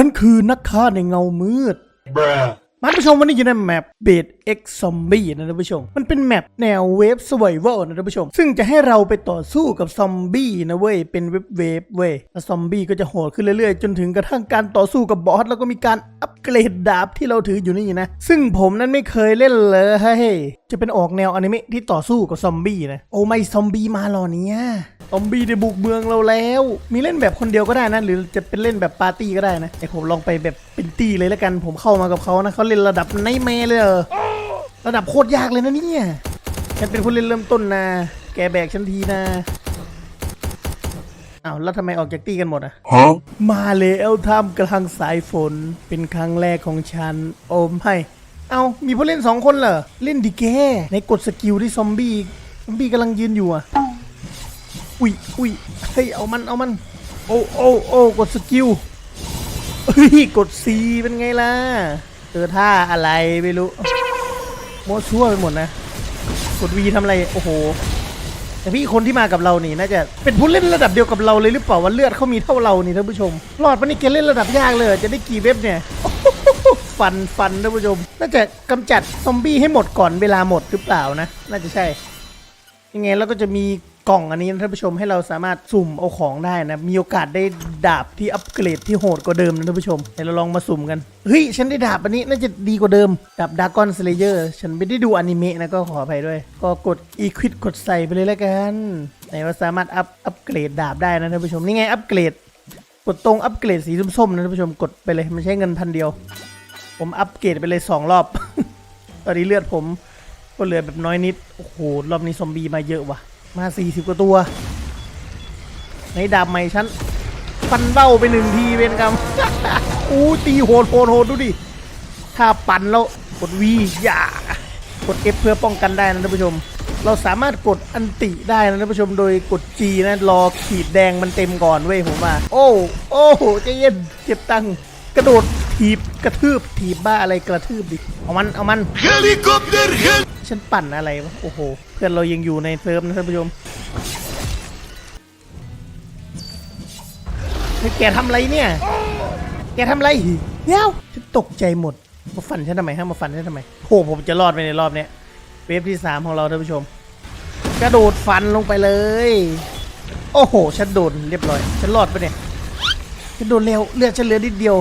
ฉันคือนักฆ่าในเงามืด Bruh. มาท่านผู้ชมวันนี้อยู่ในแมปเบดเอ็กซอมบี้นะท่านผู้ชม มันเป็นแมปแนวเวฟส u r v i v a l นะท่านผู้ชม ซึ่งจะให้เราไปต่อสู้กับซอมบี้นะเว้ย เป็นเวฟเวฟเว้ยแล้วซอมบี้ก็จะโหดขึ้นเรื่อยๆ จนถึงกระทั่งการต่อสู้กับบอสแล้วก็มีการอัปเกรดดาบที่เราถืออยู่นี่นะ ซึ่งผมนั้นไม่เคยเล่นเลยเฮ้ยจะเป็นออกแนวอนิเมะที่ต่อสู้กับซอมบี้นะ โอ้ไม่ซอมบี้มาหรอเนี่ย ซอมบี้ได้บุกเมืองเราแล้ว มีเล่นแบบคนเดียวก็ได้นะ หรือจะเป็นเล่นแบบปาร์ตี้ก็ได้นะแต่ผมลองไปแบบเป็นตี้เลยแล้วกัน ผมเข้ามากับเขานะเขาเล่นระดับไนเมเลยเหรอระดับโคตรยากเลยนะเนี่ยฉันเป็นผู้เล่นเริ่มต้นนะ แกแบกฉันทีนะอ้าวแล้วทำไมออกจากตี้กันหมดอะ Huh? มาแล้วท่ามกลางสายฝน เป็นครั้งแรกของฉัน โอมให้ เอามีผู้เล่นสองคนเหรอ เล่นดิแกในกดสกิลที่ซอมบี้ ซอมบี้กำลังยืนอยู่อะ อุ้ยอุ้ยเฮ้ยเอามันเอามัน โอ้โอ้โอ้กดสกิลเฮ้ยกด C เป็นไงล่ะเจอท่าอะไรไม่รู้โมชั่วไปหมดนะ กด V ทำอะไรโอ้โหแต่พี่คนที่มากับเรานี่น่าจะเป็นผู้เล่นระดับเดียวกับเราเลยหรือเปล่าว่าเลือดเขามีเท่าเรานี่ท่านผู้ชมรอดปะนี่แกเล่นระดับยากเลย จะได้กี่เว็บเนี่ยฟันฟันท่านผู้ชม น่าจะกำจัดซอมบี้ให้หมดก่อนเวลาหมดหรือเปล่านะ น่าจะใช่ยังไงเราก็จะมี กล่องอันนี้นะท่านผู้ชมให้เราสามารถสุ่มเอาของได้นะ มีโอกาสได้ดาบที่อัปเกรดที่โหดกว่าเดิมนะท่านผู้ชมเดี๋ยวเราลองมาสุ่มกันเฮ้ยฉันได้ดาบอันนี้น่าจะดีกว่าเดิมดาบดากอนสเลเยอร์ฉันไม่ได้ดูอนิเมะนะก็ขออภัยด้วย ก็กดอีควิดกดใส่ไปเลยแล้วกันไหนว่าสามารถอัพอัปเกรดดาบได้นะท่านผู้ชมนี่ไงอัปเกรดกดตรงอัปเกรดสีส้มๆนะท่านผู้ชมกดไปเลยมันใช้เงินพันเดียว ผมอัปเกรดไปเลยสองรอบ ตอนนี้เลือดผมก็เหลือแบบน้อยนิด โอ้โห รอบนี้ซอมบี้มาเยอะว่ะ มาสี่สิบกว่าตัว ในดาบใหม่ฉันฟันเบ้าไปหนึ่งทีเป็นกรรมอู้ตีโหดโหดโหดดูดิ ถ้าปั่นแล้วกดวีอย่ากด F เพื่อป้องกันได้นะท่านผู้ชม เราสามารถกดอันติได้นะท่านผู้ชมโดยกด G นะรอขีดแดงมันเต็มก่อนเว้ยผมว่า โอ้ โอ้โหใจเย็นเจ็บตังกระโดด ถีบกระทืบถีบบ้าอะไรกระทืบดิเอามันเอามัน Helicopter hel- ฉันปั่นอะไรวะโอ้โหเพื่อนเรายังอยู่ในเซิร์ฟนะท่านผู้ชมเฮ้ยแกทำอะไรเนี่ย แกทำอะไรเดี๋ยวฉันตกใจหมดมาฟันฉันทำไมฮะมาฟันฉันทำไมโอ้ผมจะรอดไปในรอบเนี้ยเวฟที่สามของเราท่านผู้ชม กระโดดฟันลงไปเลย โอ้โหฉันโดนเรียบร้อย ฉันรอดไปเนี่ยฉันโดนเร็วเลือดฉันเหลือนิดเดียว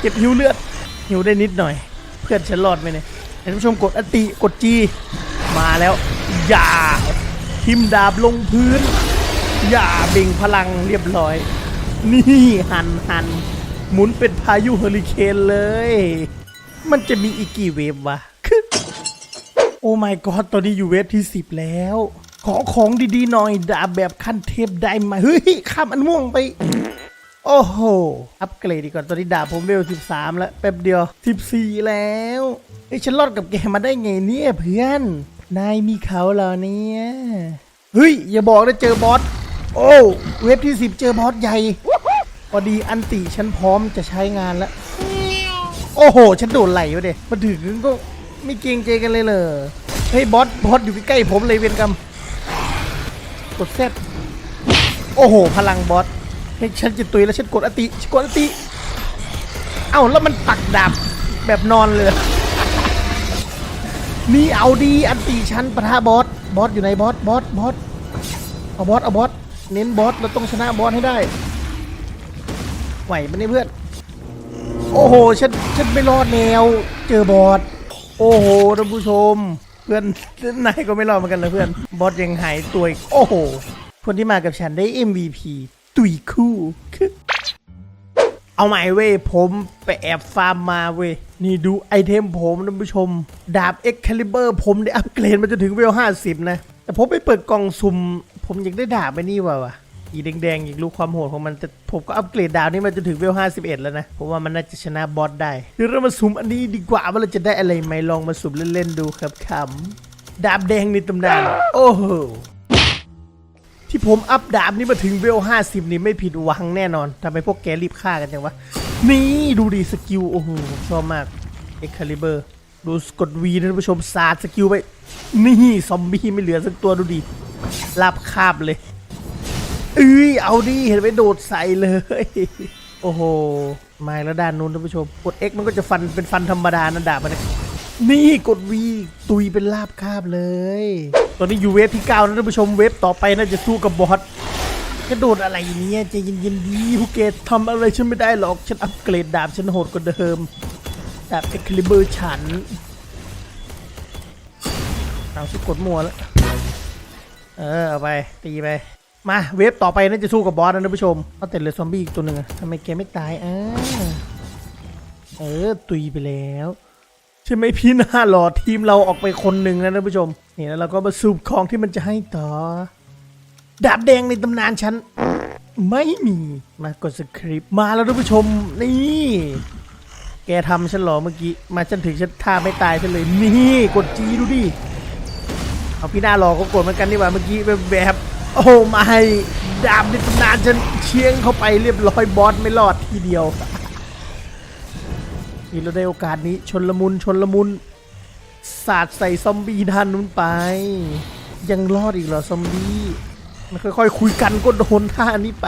เก็บหิวเลือดหิวได้นิดหน่อย เพื่อนฉันรอดไปเนี่ยท่านผู้ชมกดอติกดจีมาแล้ว อย่า ทิมดาบลงพื้น อย่าเบ่งพลังเรียบร้อย นี่หันหันหมุนเป็นพายุเฮอริเคนเลย มันจะมีอีกกี่เวฟวะโอ้ my god ตอนนี้อยู่เวฟที่10แล้ว ขอของดีๆหน่อยดาบแบบขั้นเทพได้ไหมเฮ้ยข้ามอันม่วงไป โอ้โห อัปเกรดดีกว่อนตอนนี้ดาบผมเวล 13 แล้วแป๊บเดียว 14 แล้วไอ้ฉันรอดกับแกมาได้ไงเนี่ยเพื่อน นายมีเขาเหรอเนี่ย เฮ้ย อย่าบอกนะเจอบอส โอ้เวฟที่ 10 เจอบอสใหญ่ พอดีอันติฉันพร้อมจะใช้งานแล้ว โอ้โห ฉันโดนไหลวะเด็มาถึงก็ไม่เกรงใจกันเลยเลยเฮ้ยบอสบอสอยู่ใกล้ๆผมเลยเวียนกรรมกดเซตโอ้โห พลังบอส เฮ้ยฉันจะตุยแล้วฉันกดอติฉันกดอติ เอ้าแล้วมันปักดาบแบบนอนเลย นี่เอาดีอันติฉันปะทะบอส บอสอยู่ไหนบอส บอส บอส เอาบอส เอาบอส เน้นบอสเราต้องชนะบอสให้ได้ ไหวไหมเนี่ยเพื่อน โอ้โห ฉัน ฉันไม่รอดแล้วเจอบอส โอ้โหท่านผู้ชม เพื่อนนายก็ไม่รอดเหมือนกันนะเพื่อน บอสยังหายตัวอีก โอ้โห คนที่มากับฉันได้ MVP ตุยคู่ เอาใหม่เว้ยผมไปแอบฟาร์มมาเว้ย นี่ดูไอเทมผมท่านผู้ชม ดาบ Excalibur ผมได้อัปเกรดมาจนถึงเวล50นะ แต่ผมไปเปิดกล่องสุ่ม ผมอยากได้ดาบไปนี่ว่ะวะอีแดงๆอยากรู้ความโหดของมันแต่ผมก็อัปเกรดดาบนี้มาจนถึงเวล 51 แล้วนะ ผมว่ามันน่าจะชนะบอสได้เดี๋ยวเรามาสุ่มอันนี้ดีกว่าว่าเราจะได้อะไรไหมลองมาสุ่มเล่นๆดูครับคำดาบแดงในตำนานโอ้โห ที่ผมอัพดาบนี่มาถึงเวล50นี่ไม่ผิดหวังแน่นอนทำไมพวกแกรีบฆ่ากันจังวะ นี่ดูดีสกิล โอ้โหชอบมากเอ็กคาลิเบอร์ดูกดวีนะท่านผู้ชมสาดสกิลไป นี่ซอมบี้ไม่เหลือสักตัวดูดิลาบคาบเลยเอ้ยเอาดิเห็นไหมโดดใส่เลย โอ้โหมาแล้วด้านนู้นท่านผู้ชมกด X มันก็จะฟันเป็นฟันธรรมดานะดาบมัน นี่กด V ตุยเป็นลาบคาบเลย ตอนนี้อยู่เวฟที่9นะท่านผู้ชมเวฟต่อไปน่าจะสู้กับบอสกระโดดอะไรเนี่ยใจเย็นๆดีฮูเกตทำอะไรฉันไม่ได้หรอก ฉันอัปเกรดดาบฉันโหดกว่าเดิม ดาบเอ็กคลิเบอร์ฉันเอาสุดกดมัวแล้ว เออเอาไปตีไป มาเวฟต่อไปน่าจะสู้กับบอสนะท่านผู้ชมเอาแต่เลือซอมบี้อีกตัวหนึ่งอะทำไมแกไม่ตายอ่าเออตุยไปแล้ว ใช่ไหมพี่หน้าหล่อทีมเราออกไปคนหนึ่งนะท่านผู้ชมนี่แล้วเราก็มาสูบของที่มันจะให้ต่อ ดาบแดงในตำนานฉัน ไม่มีมากดสคริปต์มาแล้วท่านผู้ชมนี่ แกทำฉันหรอเมื่อกี้ มาฉันถึงฉันท่าไม่ตายฉันเลยนี่กดจีดูดิเอาพี่หน้ารอก็กดเหมือนกันดีกว่าเมื่อกี้แบบแบบโอ้ไม่ดาบในตำนานฉันเชียงเข้าไปเรียบร้อยบอสไม่รอดทีเดียว นี่เราได้โอกาสนี้ชนละมุนชนละมุนสาดใส่ซอมบี้ด้านนู้นไป ยังรอดอีกเหรอซอมบี้มันค่อยๆคุยกันก็โดนท่านี้ไป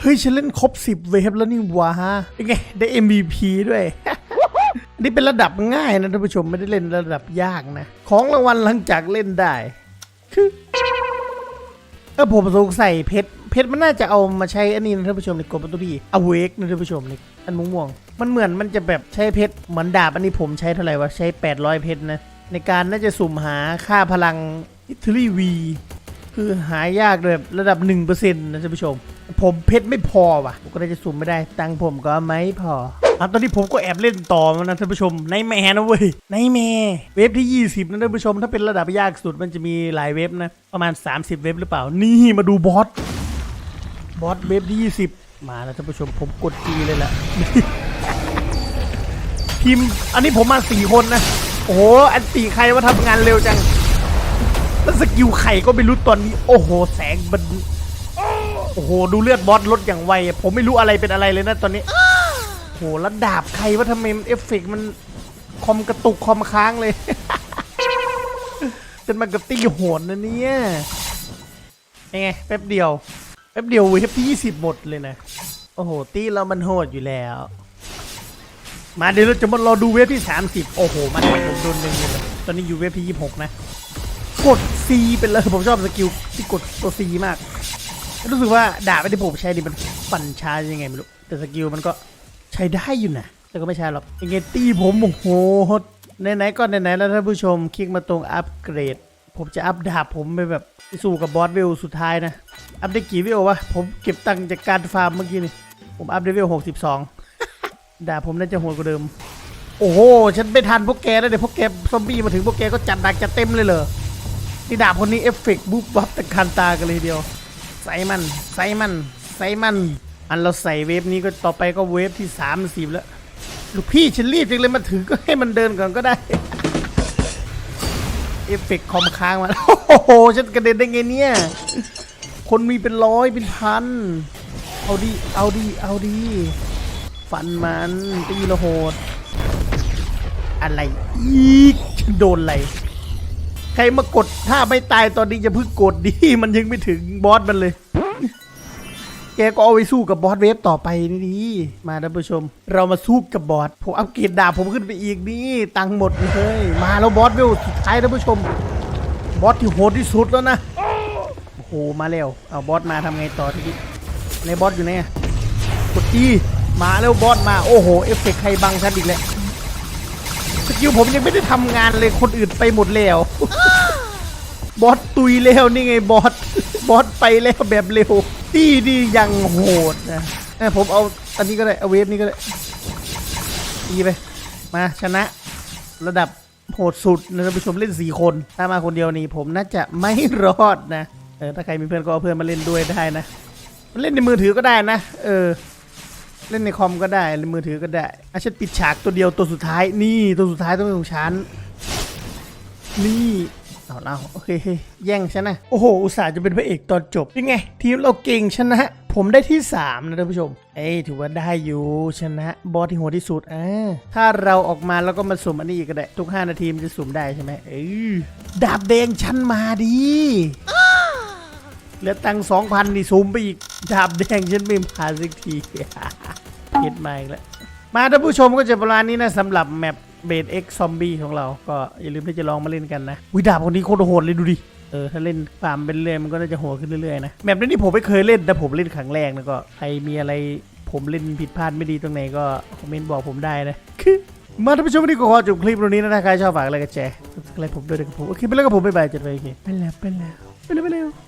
เฮ้ยฉันเล่นครบสิบเวฟแล้วนี่วะเป็นไง ได้ MVP ด้วยอันนี่เป็นระดับง่ายนะท่านผู้ชมไม่ได้เล่นระดับยากนะ ของรางวัลหลังจากเล่นได้ คือเออผมสงสัยเพชร เพชรมันน่าจะเอามาใช้อันนี้นะท่านผู้ชมในกดประตูดีอเวกนะท่านผู้ชมในอันม่วงๆมันเหมือนมันจะแบบใช้เพชรเหมือนดาบอันนี้ผมใช้เท่าไหร่วะใช้ 800 เพชรนะในการน่าจะสุ่มหาค่าพลังอิตาลีวีคือหายากเลยแบบระดับ 1%นะท่านผู้ชม ผมเพชรไม่พอว่ะผมก็เลยจะสุ่มไม่ได้ ตังค์ผมก็ไม่พออะตอนนี้ผมก็แอบเล่นต่อมานะท่านผู้ชมในแม่นะเว้ยในแม่เว็บที่ 20นะท่านผู้ชม ถ้าเป็นระดับยากสุดมันจะมีหลายเว็บนะ ประมาณ 30 เว็บหรือเปล่า นี่มาดูบอส บอสเว็บที่20มาแล้วท่านผู้ชมผมกดจีเลยแหละทีมอันนี้ผมมาสี่คนนะ โอ้โหอันตีใครว่าทำงานเร็วจัง แล้วสกิลไข่ก็ไม่รู้ตอนนี้ โอ้โห แสงมันโอ้โห ดูเลือดบอสลดอย่างไว ผมไม่รู้อะไรเป็นอะไรเลยนะตอนนี้ โอ้โหแล้วดาบใครว่าทำไมเอฟเฟกต์มันคอมกระตุกคอมค้างเลยจนมันกระตีโหนนะเนี่ยยังไงแป๊บเดียว แป๊บเดียวเวฟที่20หมดเลยนะ โอ้โห ตีเรามันโหดอยู่แล้ว มาเดี๋ยวเราจะมารอดูเวฟที่30โอ้โหมันผมโดนหนึ่งเลยตอนนี้อยู่เวฟที่26นะ กด C เป็นเลยผมชอบสกิลที่กดตัว C มาก รู้สึกว่าดาบที่ผมใช้นี่มันปั่นช้ายังไงไม่รู้ แต่สกิลมันก็ใช้ได้อยู่นะ แต่ก็ไม่ใช่หรอกยังไงตีผมโอ้โหไหนๆก็ไหนๆแล้วท่านผู้ชมคลิกมาตรงอัปเกรด ผมจะอัพดาบผมไปแบบ สู้กับบอสเวลสุดท้ายนะ อัพได้กี่เวลวะ ผมเก็บตังค์จากการฟาร์มเมื่อกี้นี่ ผมอัพได้เวลหกสิบสองดาบผมน่าจะโหดกว่าเดิม โอ้โห ฉันไม่ทันพวกแกแล้วเดี๋ยวพวกแกซอมบี้มาถึงพวกแกก็จัดหนักจัดเต็มเลยเหรอ นี่ดาบคนนี้เอฟเฟกต์บุ๊บวับตะการตากันเลยทีเดียว ใส่มัน ใส่มัน ใส่มัน อันเราใส่เวฟนี้ก็ต่อไปก็เวฟที่สามสิบแล้ว ลูกพี่ฉันรีบจังเลยมาถึงก็ให้มันเดินก่อนก็ได้ เอฟเฟกต์คอมค้างมาแล้วโอ้โหฉันกระเด็นได้ไงเนี่ย คนมีเป็นร้อยเป็นพัน เอาดีเอาดีเอาดีฟันมันตีละโหด อะไรอีกฉันโดนอะไรใครมากดถ้าไม่ตายตอนนี้จะเพิ่งกดดิมันยังไม่ถึงบอสมันเลย แกก็เอาไปสู้กับบอสเวฟต่อไปนี่ดีมาท่านผู้ชม เรามาสู้กับบอสผมอัปเกรดดาบผมขึ้นไปอีกนี่ตังค์หมดเลย มาแล้วบอสเวลสุดท้ายท่านผู้ชม บอสที่โหดที่สุดแล้วนะโอ้โหมาแล้วเอาบอสมาทำไงต่อทีนี้ในบอสอยู่ไหนกดอีมาแล้วบอสมาโอ้โหเอฟเฟกใครบังฉันอีกแล้วสกิลผมยังไม่ได้ทำงานเลยคนอื่นไปหมดแล้วบอสตุยแล้วนี่ไงบอสบอสไปแล้วแบบเร็วที่ดียังโหดนะเอ้ยผมเอาอันนี้ก็ได้เอาเวฟนี้ก็ได้ดีไปมาชนะระดับ โหดสุดนะท่านผู้ชมเล่นสี่คน ถ้ามาคนเดียวนี่ผมน่าจะไม่รอดนะ เออถ้าใครมีเพื่อนก็เอาเพื่อนมาเล่นด้วยได้นะมันเล่นในมือถือก็ได้นะ เออ เล่นในคอมก็ได้ในมือถือก็ได้อาฉันปิดฉากตัวเดียวตัวสุดท้าย นี่ตัวสุดท้ายต้องเป็นของฉัน นี่เอาเราโอเคแย่งฉันนะ โอ้โห อุตส่าห์จะเป็นพระเอกตอนจบยังไง ทีมเราเก่งชนะ ผมได้ที่ 3 นะท่านผู้ชม เอ้ยถือว่าได้อยู่ชนะบอสที่โหดที่สุดอ่าถ้าเราออกมาแล้วก็มาสุ่มอันนี้อีกก็ได้ทุก 5 นาทีมันจะสุ่มได้ใช่ไหมเออดาบแดงฉันมาดีเหลือตังสองพันนี่ซูมไปอีกดาบแดงฉันไม่มาสักทีเห็ดมาอีกแล้วมาท่านผู้ชมก็จะประมาณนี้นะสำหรับแมปเบดเอ็กซอมบี้ของเรา ก็อย่าลืมที่จะลองมาเล่นกันนะวิดาบคนนี้โคตรโหดเลยดูดิ ออถ้าเล่นฟาร์มเป็นเรื่อยมันก็น่าจะโหดขึ้นเรื่อยๆนะแมปนี้นี่ผมไม่เคยเล่นแต่ผมเล่นครั้งแรกนะก็ใครมีอะไรผมเล่นผิดพลาดไม่ดีตรงไหนก็คอมเมนต์บอกผมได้นะคือมาท่านผู้ชมวันนี้ก็ขอจบคลิปตรงนี้นะถ้าใครชอบฝากอะไรก็แชร์อะไรผมด้วยนะครับผมโอเคไปแล้วกับผมบ๊ายบายเจอกันใหม่โอเคไปแล้วไปแล้วไปแล้วไปแล้ว